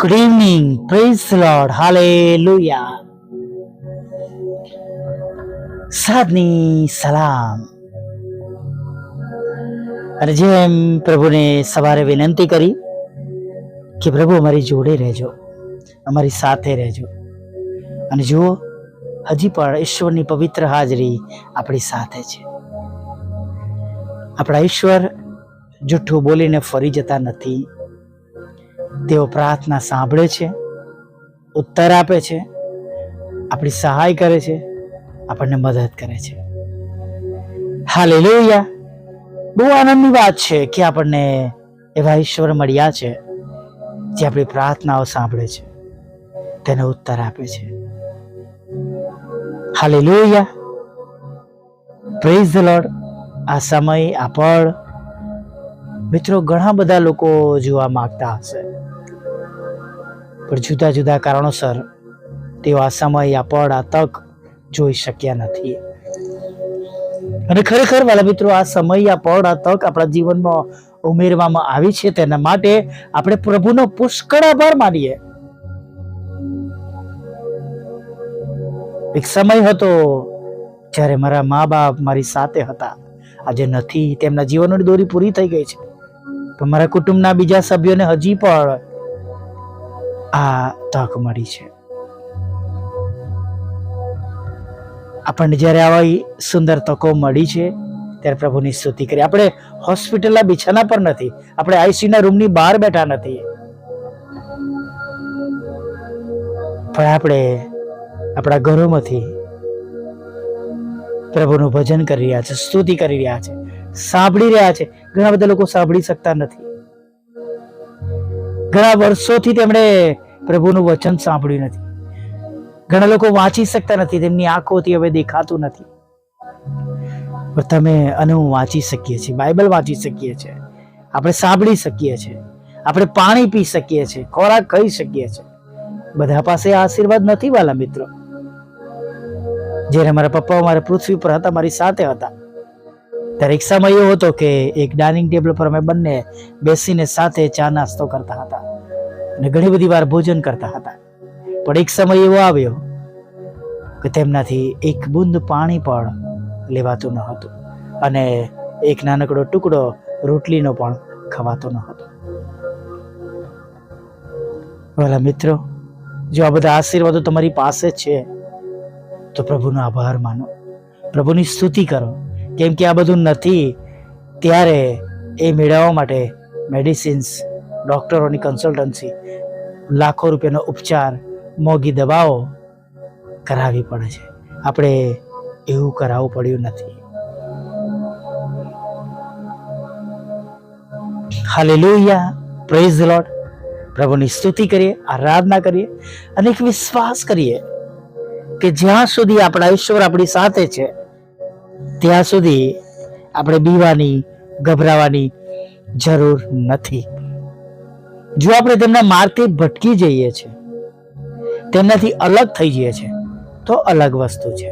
Good evening. Praise the Lord. Hallelujah. સાધની સલામ અને જેમ પ્રભુને સવારે વિનંતી કરી કે પ્રભુ અમારી જોડે રહેજો, અમારી સાથે રહેજો અને જુઓ, હજી પણ ઈશ્વરની પવિત્ર હાજરી આપણી સાથે છે આપણા ઈશ્વર જૂઠું બોલીને ફરી જતા નથી તેઓ પ્રાર્થના સાંભળે છે, ઉત્તર આપે છે, આપણી સહાય કરે છે, આપણને મદદ કરે છે. હાલેલુયા. બહુ આનંદની વાત છે કે આપણને એવા ઈશ્વર મળ્યા છે, જે આપણી પ્રાર્થનાઓ સાંભળે છે, તેને ઉત્તર આપે છે. હાલેલુયા. પ્રેઝ ધ લોર્ડ આ સમય આ પળ મિત્રો, ઘણા બધા લોકો જોવા માગતા હશે. પણ જુદા જુદા કારણોસર તેઓ આ સમય આ પળ, આ તક જોઈ શક્યા નથી. અને ખરેખર વાલા મિત્રો, આ સમય આ પળ, આ તક આપણા જીવનમાં ઉમેરવામાં આવી છે. તેના માટે આપણે પ્રભુનો પુષ્કળ આભાર માનીએ. એક સમય હતો જ્યારે મારા મા બાપ મારી સાથે હતા. આજે નથી. તેમના જીવનની દોરી પૂરી થઈ ગઈ છે. પણ મારા કુટુંબના બીજા સભ્યોને હજી પણ આ તક મળી છે. આપણને જ્યારે આવા સુંદર તકો મળી છે, ત્યારે પ્રભુની સ્તુતિ કરી આપણે હોસ્પિટલના બિછાના પર નથી, આપણે આઈસીયુના રૂમની બહાર બેઠા નથી. પણ આપણે આપણા ઘરોમાંથી પ્રભુનું ભજન કરી રહ્યા છે, સ્તુતિ કરી રહ્યા છે. સાંભળી રહ્યા છે. ઘણા બધા લોકો સાંભળી શકતા નથી. ઘણા વર્ષોથી તેમણે પ્રભુનું વચન સાંભળ્યું નથી. ઘણા લોકો વાંચી શકતા નથી. તેમની આંખોથી હવે દેખાતું નથી. પણ તમે અને હું વાંચી શકીએ છીએ. બાઇબલ વાંચી શકીએ છીએ. આપણે સાંભળી શકીએ છીએ. આપણે પાણી પી શકીએ છીએ. ખોરાક ખાઈ શકીએ છીએ. બધા પાસે આશીર્વાદ નથી વાલા મિત્રો. જ્યારે મારા પપ્પા મારા પૃથ્વી પર હતા, મારી સાથે હતા ત્યારે સમય એવો હતો કે એક ડાઇનિંગ ટેબલ પર અમે બંને બેસીને સાથે ચા નાસ્તો કરતા હતા અને ઘણી બધી વાર ભોજન કરતા હતા. પણ એક સમય એવો આવ્યો કે તેમનાથી એક બુંદ પાણી પણ લેવાતું ન હતું અને એક નાનકડો ટુકડો રોટલીનો પણ ખવાતો ન હતો. વાલા મિત્રો, જો આ બધા આશીર્વાદો તમારી પાસે છે, તો પ્રભુનો આભાર માનો. પ્રભુની સ્તુતિ કરો. કેમ કે આ બધું નથી, ત્યારે એ મેળવવા માટે મેડિસિન્સ ડૉક્ટરોની કન્સલ્ટન્સી લાખો રૂપિયાનો ઉપચાર, મોંઘી દવાઓ કરાવવી પડે છે. આપણે એવું કરાવવું પડ્યું નથી. હાલેલુયા પ્રેઝ લોર્ડ પ્રભુની સ્તુતિ કરીએ, આરાધના કરીએ, અને એક વિશ્વાસ કરીએ કે જ્યાં સુધી આપણા ઈશ્વર આપણી સાથે છે ત્યાં સુધી આપણે બીવાની, ગભરાવાની જરૂર નથી. જો આપણે તેમના માર્ગથી ભટકી જઈએ છીએ તેમનાથી અલગ થઈ જઈએ છીએ તો અલગ વસ્તુ છે.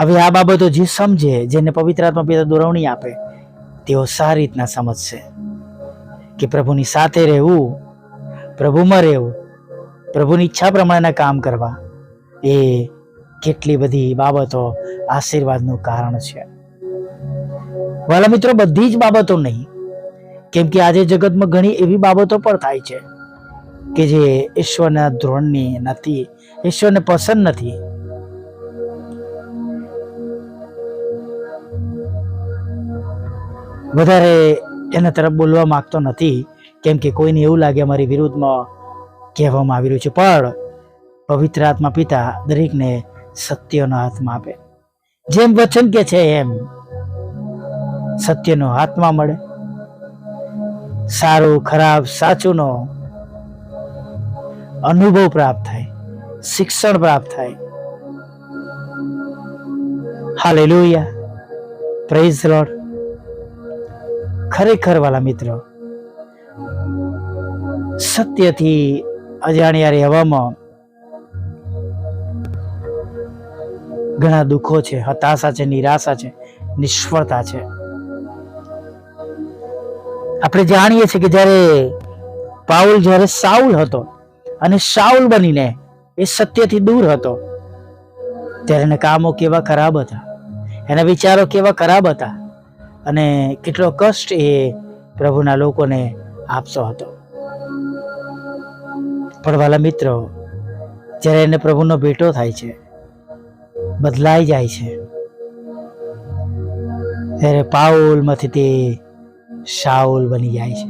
હવે આ બાબતો જે સમજે, જેને પવિત્ર આત્મા પિતા દોરવણી આપે, તેઓ સારી રીતના સમજશે કે પ્રભુની સાથે રહેવું, પ્રભુમાં રહેવું, પ્રભુની ઈચ્છા પ્રમાણેના કામ કરવા એ કેટલી બધી બાબતો આશીર્વાદનું કારણ છે. વાલા મિત્રો, બધી જ બાબતો નહીં. કેમ કે આજે જગતમાં ઘણી એવી બાબતો પણ થાય છે કે જે ઈશ્વરના ધોરણની નથી, ઈશ્વરને પસંદ નથી. વધારે એના તરફ બોલવા માંગતો નથી, કેમ કે કોઈને એવું લાગે અમારી વિરુદ્ધમાં કહેવામાં આવી રહ્યું છે. પણ પવિત્ર આત્મા પિતા દરેકને સત્યનો હાથમાં આપે. જેમ વચન કે છે એમ સત્યનો હાથમાં મળે. સારું, ખરાબ, સાચુંનો અનુભવ પ્રાપ્ત થાય, શિક્ષણ પ્રાપ્ત થાય. હાલે લોહિયા પ્રેઝ લોર્ડ ખરેખર વાલા મિત્રો, સત્યથી અજાણ્યા રહેવામાં ઘણા દુઃખો છે, હતાશા છે, નિરાશા છે, નિષ્ફળતા છે. આપણે જાણીએ છીએ કે જ્યારે પાઉલ, જ્યારે સાઉલ હતો અને સાઉલ બનીને એ સત્યથી દૂર હતો, ત્યારે એના કામો કેવા ખરાબ હતા, એના વિચારો કેવા ખરાબ હતા અને કેટલો કષ્ટ એ પ્રભુના લોકોને આપતો હતો. પણ વાલા મિત્રો, જ્યારે એને પ્રભુનો ભેટો થાય છે બદલાઈ જાય છે. ત્યારે પાઉલમાંથી તે શાઉલ બની જાય છે.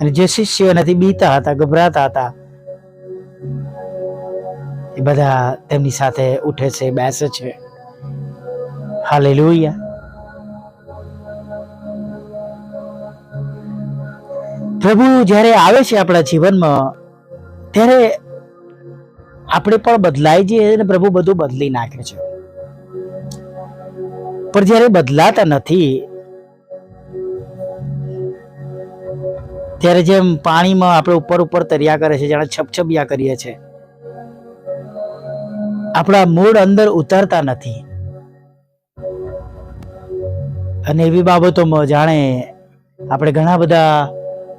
અને જે શિષ્યો એનાથી બીતા હતા, ગભરાતા હતા, એ બધા તેમની સાથે ઉઠે છે, બેસે છે. હાલે લોહિયા પ્રભુ જ્યારે આવે છે આપણા જીવનમાં, ત્યારે આપણે પણ બદલાઈ જઈએ અને પ્રભુ બધું બદલી નાખે છે. પણ જ્યારે બદલાતા નથી, ત્યારે જેમ પાણીમાં આપણે ઉપર ઉપર તર્યા કરે છે, જાણે છપછપિયા કરીએ છે, આપણા મૂળ અંદર ઉતરતા નથી. અને એવી બાબતોમાં જાણે આપણે ઘણા બધા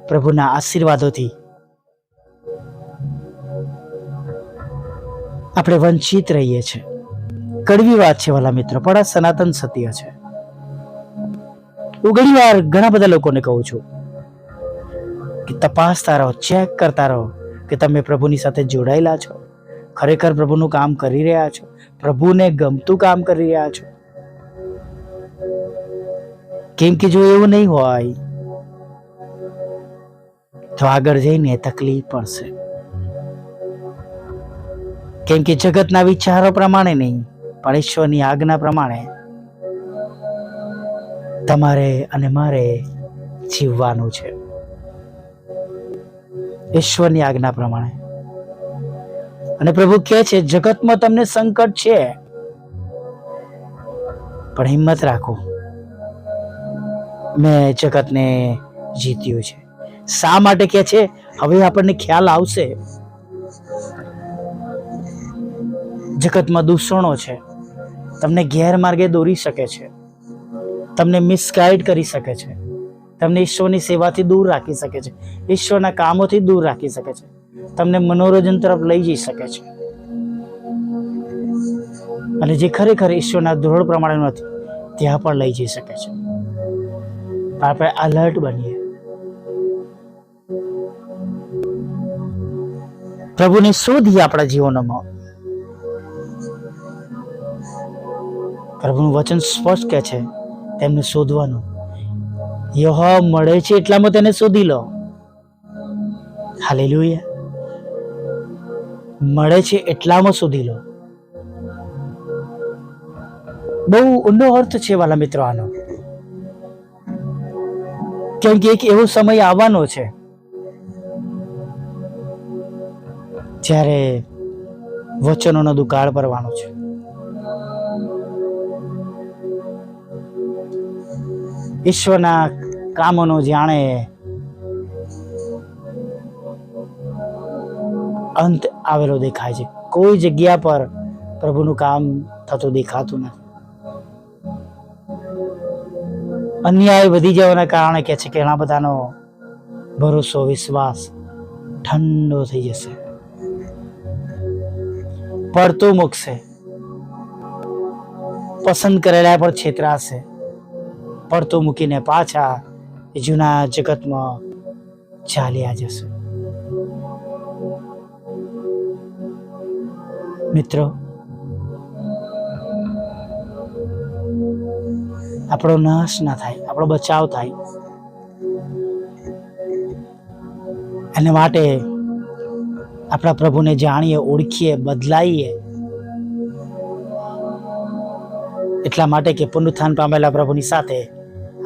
પ્રભુના આશીર્વાદોથી આપણે વંચિત રહીએ છીએ. કડવી વાત છે વાલા મિત્રો, પણ આ સનાતન સત્ય છે. હું ઘણી વાર ઘણા બધા લોકોને કહું છું કે તપાસતા રહો ચેક કરતા રહો કે તમે પ્રભુની સાથે જોડાયેલા છો. ખરેખર પ્રભુનું કામ કરી રહ્યા છો. પ્રભુને ગમતું કામ કરી રહ્યા છો. કેમ કે જો એવું નહીં હોય, તો આગળ જઈને તકલીફ પડશે. કેમ કે જગતના વિચારો પ્રમાણે નહીં, પણ ઈશ્વરની આજ્ઞા પ્રમાણે તમારે અને મારે જીવવાનું છે. ઈશ્વરની આજ્ઞા પ્રમાણે. અને પ્રભુ કહે છે, જગતમાં તમને સંકટ છે, પણ હિંમત રાખો. મેં જગતને જીત્યું છે. શા માટે કે છે? હવે આપણને ખ્યાલ આવશે. જગતમાં દૂષણો છે. તમને ગેરમાર્ગે દોરી શકે છે. તમને મિસગાઈડ કરી શકે છે. તમને ઈશ્વરની સેવાથી દૂર રાખી શકે છે. ઈશ્વરના કામોથી દૂર રાખી શકે છે. તમને મનોરંજન તરફ લઈ જઈ શકે છે. અને જે ખરેખર ઈશ્વરના ધોરણ પ્રમાણે નથી, ત્યાં પણ લઈ જઈ શકે છે. આપણે અલર્ટ બનીએ. પ્રભુને શોધીએ આપણા જીવનોમાં. પ્રભુનું વચન સ્પષ્ટ કહે છે, તેમને શોધવાનું. યહ મળે છે એટલામાં તેને શોધી લો. હાલેલુયા. મળે છે એટલામાં શોધી લો. બહુ ઊંડો અર્થ છે વાલા મિત્રો આનો. કેમ કે એક એવો સમય આવવાનો છે, જ્યારે વચનોનો દુકાળ ભરવાનો છે. ઈશ્વરના કામોનો જાણે અંત આવેલો દેખાય છે. કોઈ જગ્યા પર પ્રભુનું કામ થતું દેખાતું નથી. અન્યાય વધી જવાના કારણે કે છે કે ઘણા બધાનો ભરોસો, વિશ્વાસ ઠંડો થઈ જશે. પડતું મૂકશે. પસંદ કરેલા પર છેતરાશે. પડતું મૂકીને પાછા જૂના જગતમાં ચાલ્યા જશું. મિત્રો, આપણો નાશ ના થાય, આપણો બચાવ થાય. એને માટે આપણા પ્રભુને જાણીએ, ઓળખીએ, બદલાઈએ. એટલા માટે કે પુનરુત્થાન પામેલા પ્રભુની સાથે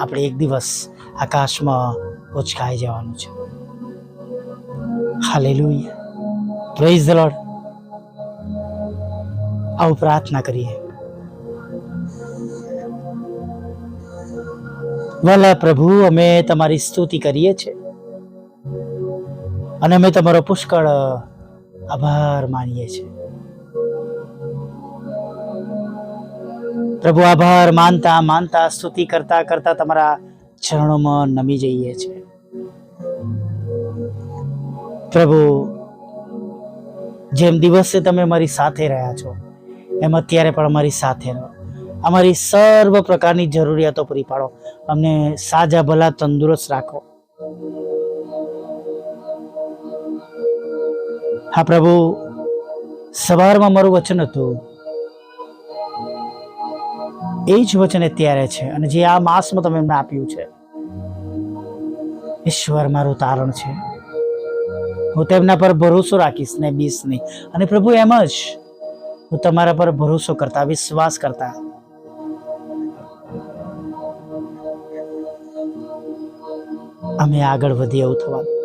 આપણે એક દિવસ આકાશમાં ઉચકાઈ જવાનું છે. હાલેલુયા. પ્રેઝ ધ આવું પ્રાર્થના કરીએ. વાલા પ્રભુ, અમે તમારી સ્તુતિ કરીએ છીએ. અને અમે તમારો પુષ્કળ આભાર માનીએ છીએ. પ્રભુ આભાર, માનતા માનતા, સ્તુતિ કરતા કરતા તમારા ચરણોમાં નમી જઈએ છીએ પ્રભુ, જેમ દિવસે તમે મારી સાથે રહ્યા છો, એમ અત્યારે પણ અમારી સાથે રહો. અમારી સર્વ પ્રકારની જરૂરિયાતો પૂરી પાડો. અમને સાજા, ભલા, તંદુરસ્ત રાખો. હા પ્રભુ, સવારમાં મારું વચન હતું એ જ વચન અત્યારે છે અને જે આ માસમાં તમે એમને આપ્યું છે. ઈશ્વર મારું તારણ છે. હું તેમના પર ભરોસો રાખીશ ને બીસ નહીં. અને પ્રભુ એમ જ હું તમારા પર ભરોસો કરતા, વિશ્વાસ કરતા. અમે આગળ વધીએ એવું થવા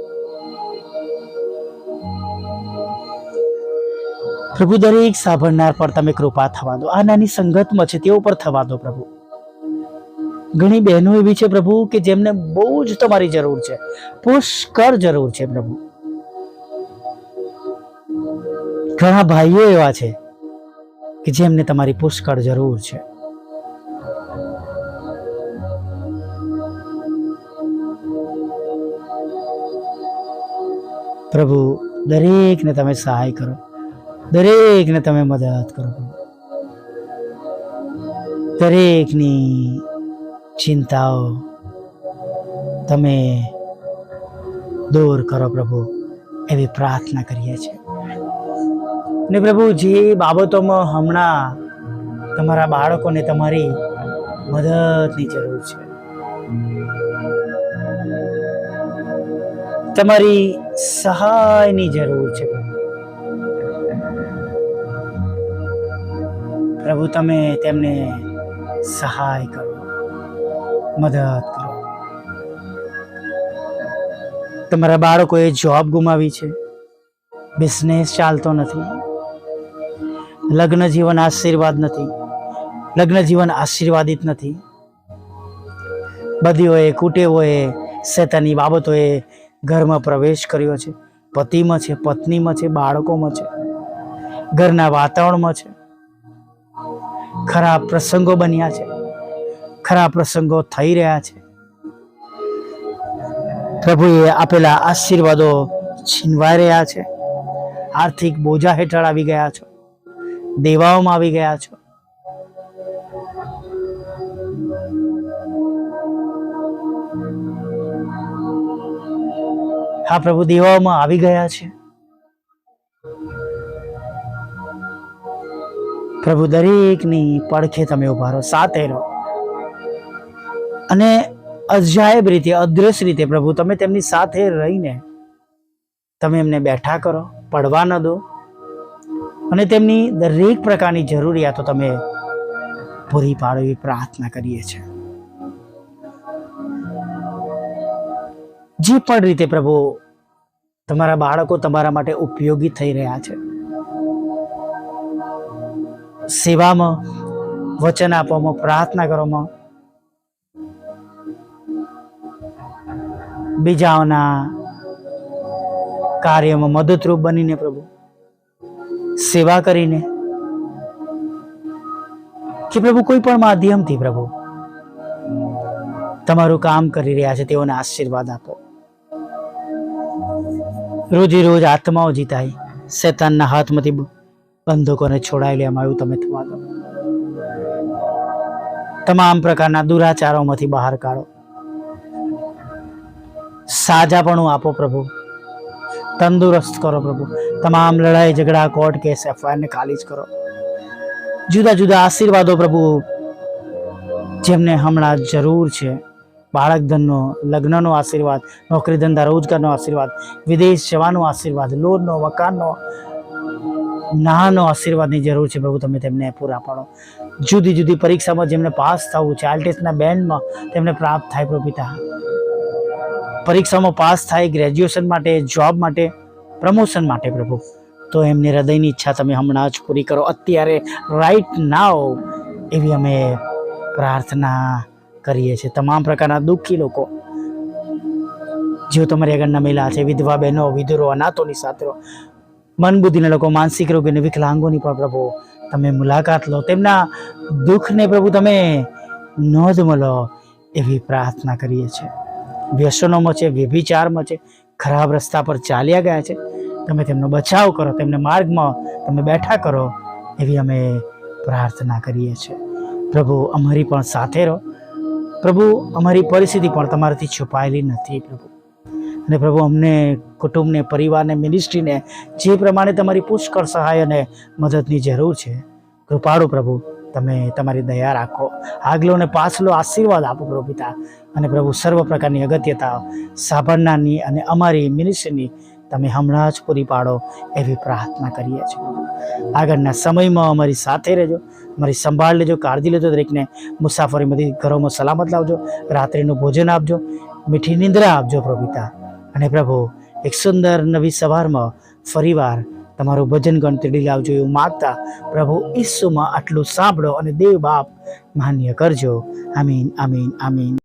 પ્રભુ, દરેક સાંભળનાર પર તમે કૃપા થવા દો. આ નાની સંગતમાં છે, તેઓ પર થવા દો પ્રભુ. ઘણી બહેનો એવી છે પ્રભુ કે જેમને બહુ જ તમારી જરૂર છે. પુષ્કળ જરૂર છે પ્રભુ. ઘણા ભાઈઓ એવા છે કે જેમને તમારી પુષ્કળ જરૂર છે. પ્રભુ, દરેકને તમે સહાય કરો. દરેકને તમે મદદ કરો. દરેકની ચિંતાઓ તમે દૂર કરો પ્રભુ, એવી પ્રાર્થના કરીએ છીએ. ને પ્રભુ, જે બાબતોમાં હમણાં તમારા બાળકોને તમારી મદદની જરૂર છે. તમારી સહાયની જરૂર છે પ્રભુ. પ્રભુ, તમે તેમને સહાય કરો, મદદ કરો. તમારા બાળકોએ જોબ ગુમાવી છે બિઝનેસ ચાલતો નથી, લગ્ન જીવન આશીર્વાદ નથી, લગ્ન જીવન આશીર્વાદિત નથી. બધીઓએ, કુટેવોએ, શેતાની બાબતોએ ઘરમાં પ્રવેશ કર્યો છે. પતિમાં છે, પત્નીમાં છે, બાળકોમાં છે. ઘરના વાતાવરણમાં છે. ખરાબ પ્રસંગો બન્યા છે. ખરાબ પ્રસંગો થઈ રહ્યા છે. પ્રભુએ આપેલા આશીર્વાદો છીનવાઈ રહ્યા છે. આર્થિક બોજા હેઠળ આવી ગયા છો. દેવાઓમાં આવી ગયા છો. હા પ્રભુ, દેવાઓમાં આવી ગયા છે. પ્રભુ દરેકની પડખે તમે ઊભા રહો, સાથે રહો. અને અજાયબ રીતે, અદ્રશ્ય રીતે, પ્રભુ, તમે તેમની સાથે રહીને તમે એમને બેઠા કરો, પડવા ન દો. અને તેમની દરેક પ્રકારની જરૂરિયાતો તમે પૂરી પાડો એવી પ્રાર્થના કરીએ છીએ. જે પણ રીતે પ્રભુ તમારા બાળકો તમારા માટે ઉપયોગી થઈ રહ્યા છે સેવામાં વચન આપવામાં, પ્રાર્થના કરવામાં. બીજાઓના કાર્યમાં મદદરૂપ બનીને પ્રભુ, સેવા કરીને. કે પ્રભુ કોઈ પણ માધ્યમથી પ્રભુ, તમારું કામ કરી રહ્યા છે, તેઓને આશીર્વાદ આપો. રોજે રોજ આત્માઓ જીતાય, શેતાનના હાથમાંથી બંધકોને છોડાઈ લેવામાં આવ્યું તમે દો. તમામ પ્રકારના દુરાચારોમાંથી બહાર કાઢો. સાજાપણું આપો પ્રભુ. તંદુરસ્ત કરો પ્રભુ. તમામ લડાઈ, ઝઘડા, કોર્ટ કેસ એફઆઈઆરને ખાલી જ કરો. જુદા જુદા આશીર્વાદો પ્રભુ, જેમને હમણાં જરૂર છે. બાળક ધનનો લગ્નનો આશીર્વાદ નોકરી ધંધા રોજગારનો આશીર્વાદ, વિદેશ જવાનો આશીર્વાદ, લોનનો, મકાનનો નાનો આશીર્વાદની જરૂર છે પ્રભુ, તમે તેમને પૂરા પાડો. જુદી જુદી પરીક્ષામાં જેમને પાસ થવું છે, આલ્ટેસના બેન્ડમાં તેમને પ્રાપ્ત થાય પ્રભુ પિતા. પરીક્ષામાં પાસ થાય, ગ્રેજ્યુએશન માટે, જોબ માટે, પ્રમોશન માટે પ્રભુ. તો એમની હૃદયની ઈચ્છા તમે હમણાં જ પૂરી કરો. અત્યારે રાઈટ નાવ એવી અમે પ્રાર્થના કરીએ છીએ. તમામ પ્રકારના દુઃખી લોકો, જેઓ તમારી આગળ નમેલા છે, વિધવા બહેનો, વિધુરો, અનાથોની સાથે મન બુદ્ધિના લોકો, માનસિક રોગી અને વિકલાંગોની પણ પ્રભુ તમે મુલાકાત લો. તેમના દુઃખને પ્રભુ તમે નોંધ લો એવી પ્રાર્થના કરીએ છીએ. વ્યસનોમાં છે, વ્યભિચારમાં છે, ખરાબ રસ્તા પર ચાલ્યા ગયા છે. તમે તેમનો બચાવ કરો, તેમને માર્ગમાં તમે બેઠા કરો એવી અમે પ્રાર્થના કરીએ છીએ. પ્રભુ, અમારી પણ સાથે રહો. પ્રભુ, અમારી પરિસ્થિતિ પણ તમારાથી છુપાયેલી નથી પ્રભુ. અને પ્રભુ, અમને કુટુંબને, પરિવારને મિનિસ્ટ્રીને જે પ્રમાણે તમારી પુષ્કળ સહાય અને મદદની જરૂર છે. કૃપાળુ પ્રભુ, તમે તમારી દયા રાખો. આગલો અને પાછલો આશીર્વાદ આપો પ્રભુ પિતા. અને પ્રભુ, સર્વ પ્રકારની અગત્યતા સાંભળનારની અને અમારી મિનિસ્ટ્રીની તમે હમણાં જ પૂરી પાડો એવી પ્રાર્થના કરીએ છીએ. આગળના સમયમાં અમારી સાથે રહેજો, અમારી સંભાળ લેજો, કાળજી લેજો, દરેકને મુસાફરીમાંથી ઘરોમાં સલામત લાવજો, રાત્રિનું ભોજન આપજો, મીઠી નિંદ્રા આપજો પ્રભુ પિતા. અને પ્રભુ, એક સુંદર નવી સવારમાં ફરીવાર તમારું ભજન ગણ તેડી લાવજો એવું માગતા પ્રભુ ઈસુમાં આટલું સાંભળો અને દેવ બાપ માન્ય કરજો. આમીન આમીન આમીન.